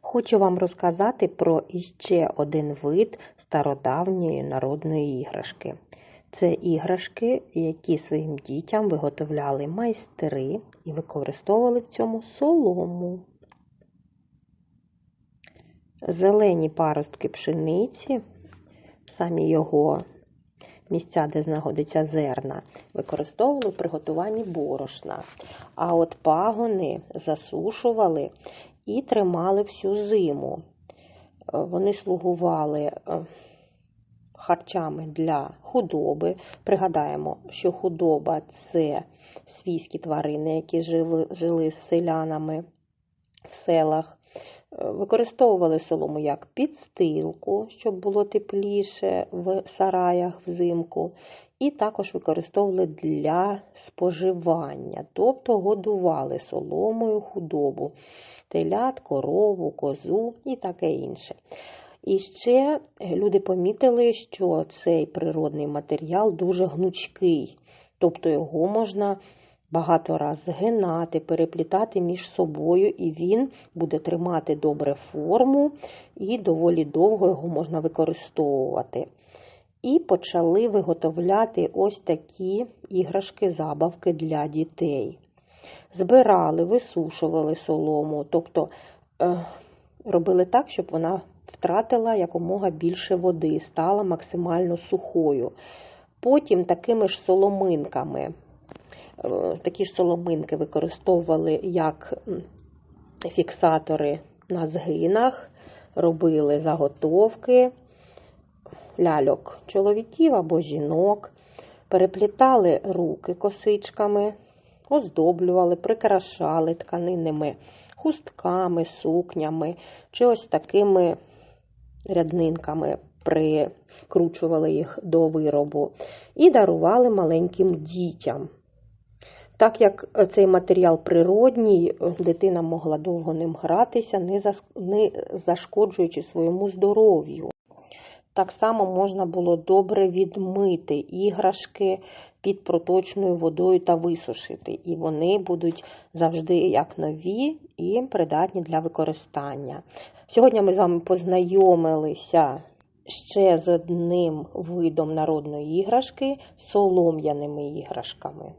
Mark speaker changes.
Speaker 1: Хочу вам розказати про іще один вид стародавньої народної іграшки. Це іграшки, які своїм дітям виготовляли майстри і використовували в цьому солому. Зелені паростки пшениці, самі його місця, де знаходяться зерна, використовували в приготуванні борошна. А от пагони засушували і тримали всю зиму. Е, Вони слугували е, харчами для худоби. Пригадаємо, що худоба це свійські тварини, які жили з селянами в селах. Використовували солому як підстилку, щоб було тепліше в сараях взимку, і також використовували для споживання, тобто годували соломою худобу, телят, корову, козу і таке інше. І ще люди помітили, що цей природний матеріал дуже гнучкий, тобто його можна багато раз згинати, переплітати між собою, і він буде тримати добре форму, і доволі довго його можна використовувати. І почали виготовляти ось такі іграшки-забавки для дітей. Збирали, висушували солому, тобто е, робили так, щоб вона втратила якомога більше води, стала максимально сухою. Потім такими ж соломинками такі ж соломинки використовували як фіксатори на згинах, робили заготовки ляльок чоловіків або жінок, переплітали руки косичками, оздоблювали, прикрашали тканинними хустками, сукнями чи ось такими ряднинками прикручували їх до виробу і дарували маленьким дітям. Так як цей матеріал природній, дитина могла довго ним гратися, не зашкоджуючи своєму здоров'ю. Так само можна було добре відмити іграшки під проточною водою та висушити, і вони будуть завжди як нові і придатні для використання. Сьогодні ми з вами познайомилися ще з одним видом народної іграшки солом'яними іграшками.